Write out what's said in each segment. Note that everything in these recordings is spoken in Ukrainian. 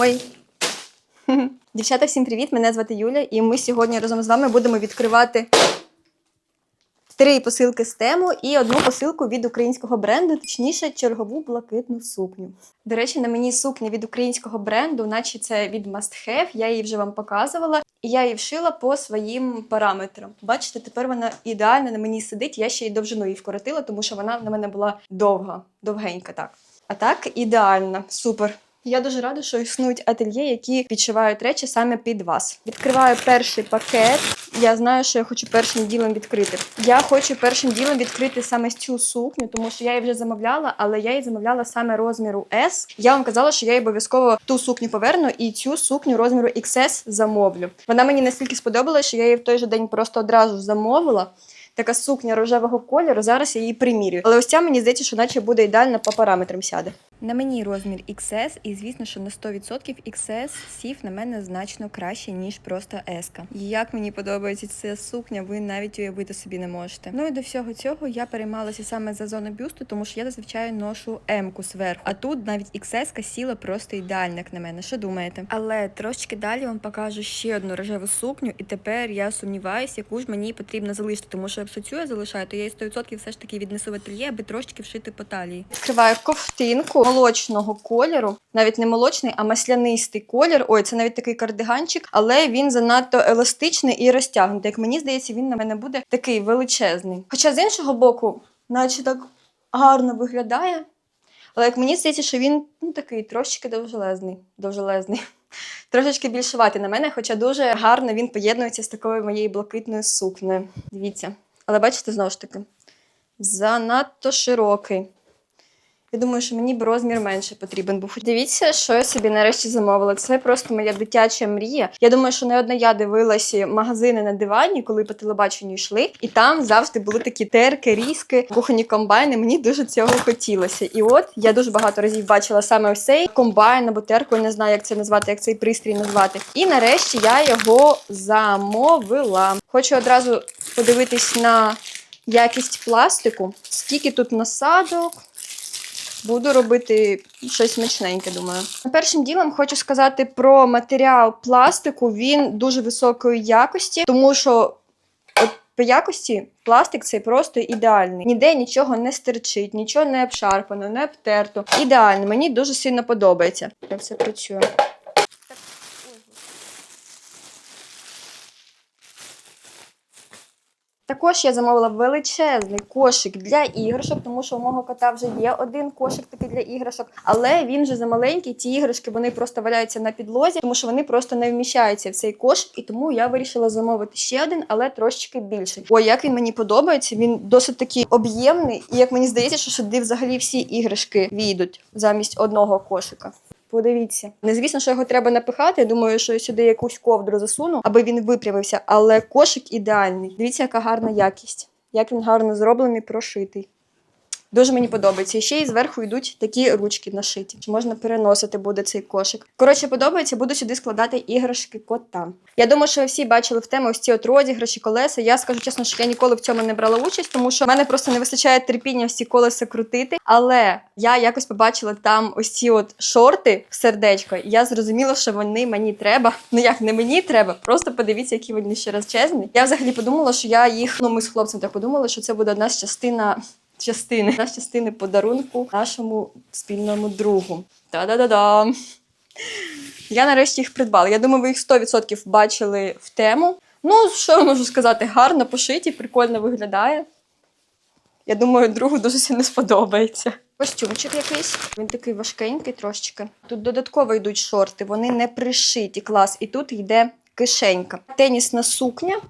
Ой. Дівчата, всім привіт! Мене звати Юля, і ми сьогодні разом з вами будемо відкривати три посилки з тему і одну посилку від українського бренду, точніше, чергову блакитну сукню. До речі, на мені сукня від українського бренду, наче це від Must Have, я її вже вам показувала. І я її вшила по своїм параметрам. Бачите, тепер вона ідеально на мені сидить. Я ще й довжину її вкоротила, тому що вона на мене була довга, довгенька так. А так ідеально, супер. Я дуже рада, що існують ательє, які підшивають речі саме під вас. Відкриваю перший пакет. Я знаю, що я хочу першим ділом відкрити. Я хочу першим ділом відкрити саме цю сукню, тому що я її вже замовляла, але я її замовляла саме розміру S. Я вам казала, що я обов'язково ту сукню поверну і цю сукню розміру XS замовлю. Вона мені настільки сподобалася, що я її в той же день просто одразу замовила. Така сукня рожевого кольору. Зараз я її примірюю. Але ось ця мені здається, що наче буде ідеально по параметрам сяде. На мені розмір XS, і звісно, що на 100% XS сів на мене значно краще, ніж просто S. Як мені подобається ця сукня, ви навіть уявити собі не можете. Ну і до всього цього я переймалася саме за зону бюсту, тому що я зазвичай ношу М-ку зверху. А тут навіть XS сіла просто ідеально як на мене. Що думаєте? Але трошки далі вам покажу ще одну рожеву сукню, і тепер я сумніваюся, яку ж мені потрібно залишити, тому що якщо цю я залишаю, то я її 100% все ж таки віднесу в ательє, аби трошки вшити по талії. Відкриваю ковтинку молочного кольору, навіть не молочний, а маслянистий колір. Ой, це навіть такий кардиганчик, але він занадто еластичний і розтягнутий. Як мені здається, він на мене буде такий величезний. Хоча з іншого боку, наче так гарно виглядає. Але як мені здається, що він ну, такий трошечки довжелезний. довжелезний. Трошечки більшувати на мене, хоча дуже гарно він поєднується з такою моєю блакитною сукнею. Дивіться. Але бачите, знову ж таки, занадто широкий. Я думаю, що мені б розмір менше потрібен був. Дивіться, що я собі нарешті замовила. Це просто моя дитяча мрія. Я думаю, що не одна я дивилася магазини на дивані, коли по телебаченню йшли, і там завжди були такі терки, різки, кухонні комбайни. Мені дуже цього хотілося. І от я дуже багато разів бачила саме ось цей комбайн або терку, я не знаю, як це назвати, як цей пристрій назвати. І нарешті я його замовила. Хочу одразу подивитись на якість пластику, скільки тут насадок. Буду робити щось смачненьке, думаю. Першим ділом хочу сказати про матеріал пластику. Він дуже високої якості, тому що от по якості пластик цей просто ідеальний. Ніде нічого не стерчить, нічого не обшарпано, не обтерто. Ідеально, мені дуже сильно подобається. Як все працює. Також я замовила величезний кошик для іграшок, тому що у мого кота вже є один кошик такий для іграшок, але він вже замаленький. Ті іграшки вони просто валяються на підлозі, тому що вони просто не вміщаються в цей кошик. І тому я вирішила замовити ще один, але трошечки більший. Ой, як він мені подобається. Він досить такий об'ємний, і як мені здається, що сюди взагалі всі іграшки війдуть замість одного кошика. Подивіться, не звісно, що його треба напихати. Я думаю, що я сюди якусь ковдру засуну, аби він випрямився. Але кошик ідеальний. Дивіться, яка гарна якість, як він гарно зроблений, прошитий. Дуже мені подобається. І ще й зверху йдуть такі ручки нашиті. Чи можна переносити буде цей кошик? Коротше, подобається, буду сюди складати іграшки кота. Я думаю, що ви всі бачили в тему ось ці от розіграші, колеса. Я скажу чесно, що я ніколи в цьому не брала участь, тому що в мене просто не вистачає терпіння всі колеса крутити. Але я якось побачила там ось ці от шорти в сердечко. І я зрозуміла, що вони мені треба. Ну як не мені треба, просто подивіться, які вони ще розчезні. Я взагалі подумала, що я їх. Ну ми з хлопцем так подумали, що це буде одна з частина частини, одна частини подарунку нашому спільному другу. Та-да-да-да! Я нарешті їх придбала. Я думаю, ви їх 100% бачили в тему. Ну, що я можу сказати, гарно пошиті, прикольно виглядає. Я думаю, другу дуже сильно сподобається. Костюмчик якийсь, він такий важкенький трошечки. Тут додатково йдуть шорти, вони не пришиті клас. І тут йде кишенька. Тенісна сукня.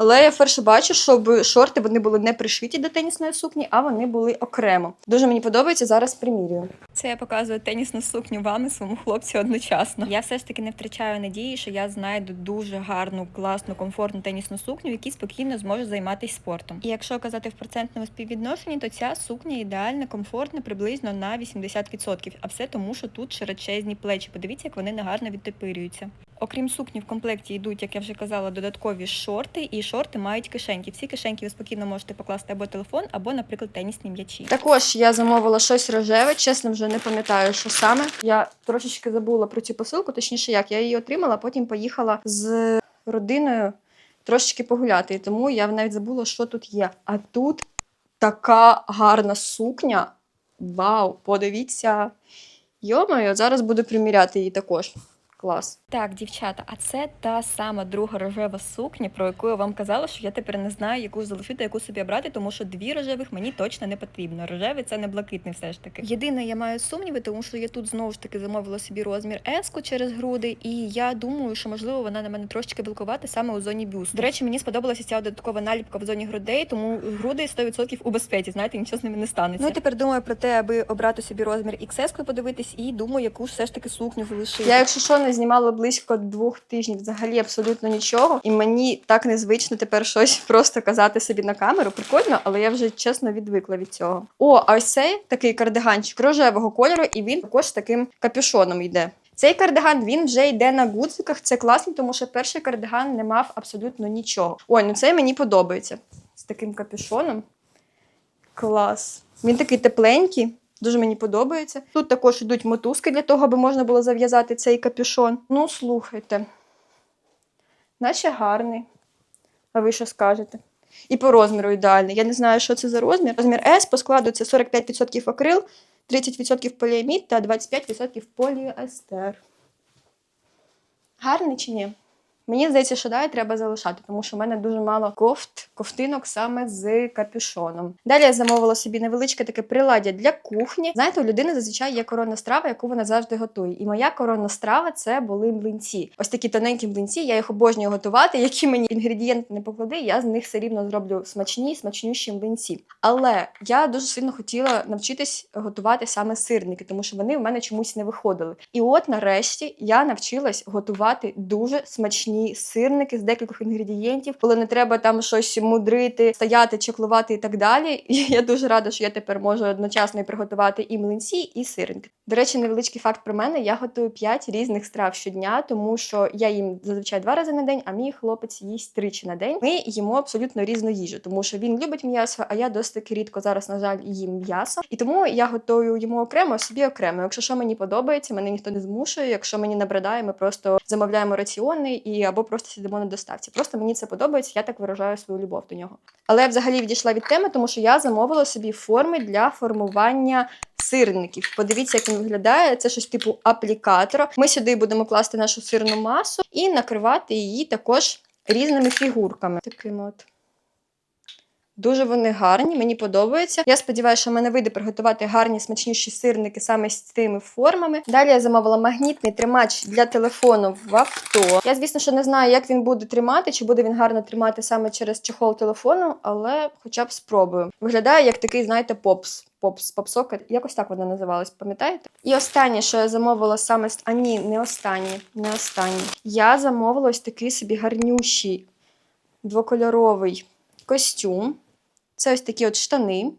Але я вперше бачу, щоб шорти вони були не пришиті до тенісної сукні, а вони були окремо. Дуже мені подобається, зараз примірюю. Це я показую тенісну сукню вам і своєму хлопцю одночасно. Я все ж таки не втрачаю надії, що я знайду дуже гарну, класну, комфортну тенісну сукню, в якій спокійно зможу займатися спортом. І якщо казати в процентному співвідношенні, то ця сукня ідеальна, комфортна, приблизно на 80%. А все тому, що тут широчезні плечі. Подивіться, як вони негарно відтепирюються. Окрім сукні, в комплекті йдуть, як я вже казала, додаткові шорти, і шорти мають кишеньки. В ці кишеньки ви спокійно можете покласти або телефон, або, наприклад, тенісні м'ячі. Також я замовила щось рожеве, чесно, вже не пам'ятаю, що саме. Я трошечки забула про цю посилку, точніше, як я її отримала, потім поїхала з родиною трошечки погуляти. І тому я навіть забула, що тут є. А тут така гарна сукня. Вау, подивіться. Йомаю, зараз буду приміряти її також. Клас. Так, дівчата, а це та сама друга рожева сукня, про яку я вам казала, що я тепер не знаю, яку залишити, яку собі обрати, тому що дві рожевих мені точно не потрібно. Рожевий це не блакитний, все ж таки. Єдине, я маю сумніви, тому що я тут знову ж таки замовила собі розмір S через груди, і я думаю, що можливо вона на мене трошки великувати саме у зоні бюсту. До речі, мені сподобалася ця додаткова наліпка в зоні грудей, тому груди 100% у безпеці. Знаєте, нічого з ними не станеться. Ну і тепер думаю про те, аби обрати собі розмір XS, подивитись, і думаю, яку ж все ж таки сукню залишити. Я, якщо що, не знімала близько двох тижнів, взагалі абсолютно нічого. І мені так незвично тепер щось просто казати собі на камеру. Прикольно, але я вже чесно відвикла від цього. О, а ось цей такий кардиганчик рожевого кольору, і він також таким капюшоном йде. Цей кардиган він вже йде на гудзиках. Це класно, тому що перший кардиган не мав абсолютно нічого. Ой, ну цей мені подобається. З таким капюшоном. Клас. Він такий тепленький. Дуже мені подобається. Тут також йдуть мотузки для того, аби можна було зав'язати цей капюшон. Ну, слухайте. Наче гарний. А ви що скажете? І по розміру ідеальний. Я не знаю, що це за розмір. Розмір S по складу це 45% акрил, 30% поліамід та 25% поліестер. Гарний чи ні? Мені здається, що далі треба залишати, тому що в мене дуже мало кофт, ковтинок саме з капюшоном. Далі я замовила собі невеличке таке приладдя для кухні. Знаєте, у людини зазвичай є коронна страва, яку вона завжди готує. І моя коронна страва це були млинці. Ось такі тоненькі млинці, я їх обожнюю готувати. Які мені інгредієнти не поклади, я з них все рівно зроблю смачні, смачнющі млинці. Але я дуже сильно хотіла навчитись готувати саме сирники, тому що вони в мене чомусь не виходили. І от нарешті я навчилась готувати дуже смачні сирники з декількох інгредієнтів, коли не треба там щось мудрити, стояти, чеклувати і так далі. І я дуже рада, що я тепер можу одночасно і приготувати і млинці, і сирники. До речі, невеличкий факт про мене: я готую 5 різних страв щодня, тому що я їм зазвичай два рази на день, а мій хлопець їсть тричі на день. Ми їмо абсолютно різну їжу, тому що він любить м'ясо, а я досить рідко зараз, на жаль, їм м'ясо. І тому я готую йому окремо, а собі окремо. Якщо що мені подобається, мене ніхто не змушує. Якщо мені набридає, ми просто замовляємо раціони і або просто сидимо на доставці. Просто мені це подобається, я так виражаю свою любов до нього. Але я взагалі відійшла від теми, тому що я замовила собі форми для формування сирників. Подивіться, як він виглядає. Це щось типу аплікатора. Ми сюди будемо класти нашу сирну масу і накривати її також різними фігурками. Такими от. Дуже вони гарні, мені подобаються. Я сподіваюся, що в мене вийде приготувати гарні смачніші сирники саме з цими формами. Далі я замовила магнітний тримач для телефону в авто. Я, звісно, що не знаю, як він буде тримати, чи буде він гарно тримати саме через чехол телефону, але хоча б спробую. Виглядає як такий, знаєте, попс. Попс, попсокет, якось так вона називалась, пам'ятаєте? І останнє, що я замовила саме. А ні, не останнє, не останнє. Я замовила ось такий собі гарнющий двокольоровий костюм. Це ось такі от штани.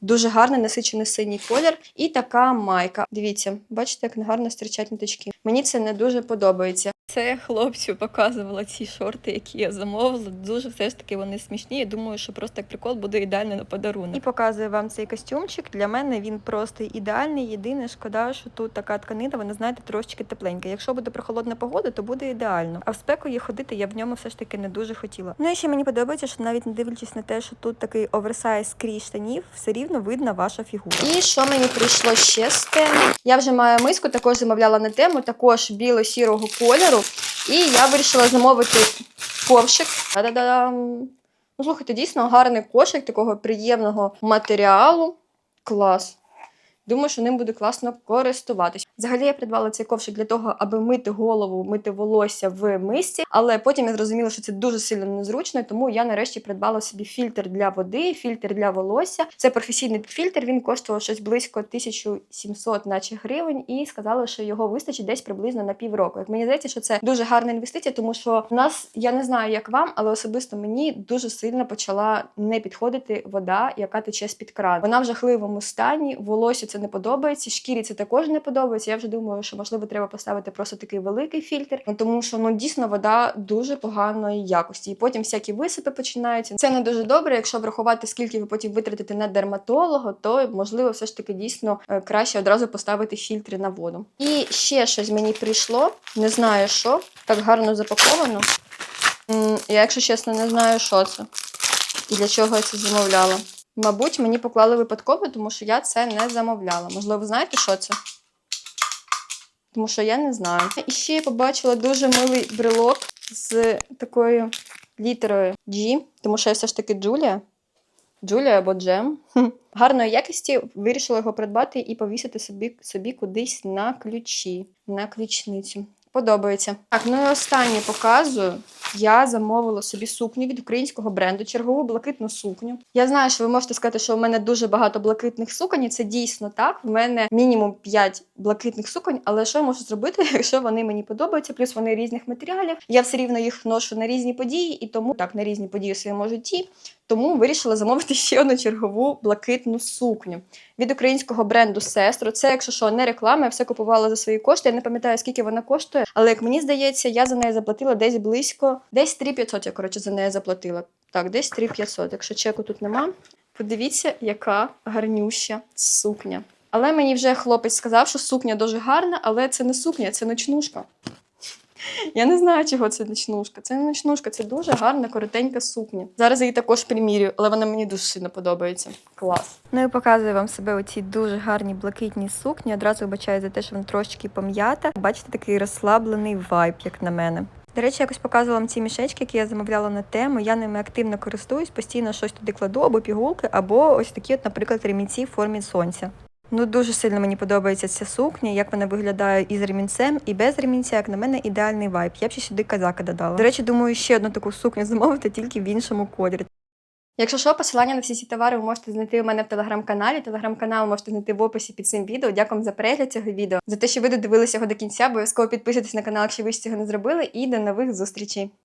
Дуже гарний насичений синій колір. І така майка. Дивіться, бачите, як гарно стирчать ниточки. Мені це не дуже подобається. Це я хлопцю показувала ці шорти, які я замовила. Дуже все ж таки вони смішні. Я думаю, що просто як прикол буде ідеально на подарунок. І показую вам цей костюмчик. Для мене він просто ідеальний. Єдине, шкода, що тут така тканина, вона знаєте, трошечки тепленька. Якщо буде прохолодна погода, то буде ідеально. А в спеку її ходити я в ньому все ж таки не дуже хотіла. Ну і ще мені подобається, що навіть не дивлячись на те, що тут такий оверсайз крізь штанів, все рівно видна ваша фігура. І що мені прийшло ще з теми? Я вже маю миску, також замовляла на тему, також біло-сірого кольору. І я вирішила замовити ковшик. Ну, слухайте, дійсно гарний кошик такого приємного матеріалу. Клас. Думаю, що ним буде класно користуватись. Взагалі я придбала цей ковшик для того, аби мити голову, мити волосся в мисці, але потім я зрозуміла, що це дуже сильно незручно, тому я нарешті придбала собі фільтр для води, фільтр для волосся. Це професійний фільтр. Він коштував щось близько 1700 наче гривень, і сказали, що його вистачить десь приблизно на півроку. Як мені здається, що це дуже гарна інвестиція, тому що в нас я не знаю, як вам, але особисто мені дуже сильно почала не підходити вода, яка тече з під крану. Вона в жахливому стані, волосся це не подобається, шкірі це також не подобається. Подобається. Я вже думаю, що можливо треба поставити просто такий великий фільтр, ну, тому що ну дійсно вода дуже поганої якості. І потім всякі висипи починаються. Це не дуже добре. Якщо врахувати, скільки ви потім витратите на дерматолога, то можливо все ж таки дійсно е, краще одразу поставити фільтри на воду. І ще щось мені прийшло. Не знаю що. Так гарно запаковано. Я, якщо чесно, не знаю, що це і для чого я це замовляла. Мабуть, мені поклали випадково, тому що я це не замовляла. Можливо, ви знаєте, що це? Тому що я не знаю. І ще я побачила дуже милий брелок з такою літерою G, тому що я все ж таки Джулія. Джулія або Джем. Гарної якості вирішила його придбати і повісити собі, собі кудись на ключі, на ключницю. Подобається. Так, ну і останнє показую. Я замовила собі сукню від українського бренду, чергову блакитну сукню. Я знаю, що ви можете сказати, що в мене дуже багато блакитних суконь, і це дійсно так. В мене мінімум 5 блакитних суконь, але що я можу зробити, якщо вони мені подобаються, плюс вони різних матеріалів. Я все рівно їх ношу на різні події, і тому так на різні події в своєму житті. Тому вирішила замовити ще одну чергову блакитну сукню від українського бренду Сестро. Це, якщо що, не реклама, я все купувала за свої кошти. Я не пам'ятаю, скільки вона коштує, але як мені здається, я за неї заплатила десь близько, десь 3500 я коротше за неї заплатила. Так, десь 3500, якщо чеку тут нема. Подивіться, яка гарнюща сукня. Але мені вже хлопець сказав, що сукня дуже гарна, але це не сукня, це ночнушка. Я не знаю, чого це ночнушка. Це не ночнушка, це дуже гарна, коротенька сукня. Зараз я її також примірюю, але вона мені дуже сильно подобається. Клас. Ну і показую вам себе у цій дуже гарній блакитній сукні. Одразу вибачаю за те, що вона трошечки пом'ята. Бачите, такий розслаблений вайб, як на мене. До речі, якось показувала вам ці мішечки, які я замовляла на тему. Я ними активно користуюсь, постійно щось туди кладу, або пігулки, або ось такі, от, наприклад, ремінці в формі сонця. Ну, дуже сильно мені подобається ця сукня, як вона виглядає із ремінцем, і без ремінця, як на мене, ідеальний вайб. Я б ще сюди казака додала. До речі, думаю, ще одну таку сукню замовити тільки в іншому кольорі. Якщо що, посилання на всі ці товари ви можете знайти у мене в телеграм-каналі. Телеграм-канал можете знайти в описі під цим відео. Дякую за перегляд цього відео, за те, що ви додивилися його до кінця. Обов'язково підписуйтесь на канал, якщо ви ще цього не зробили, і до нових зустрічей.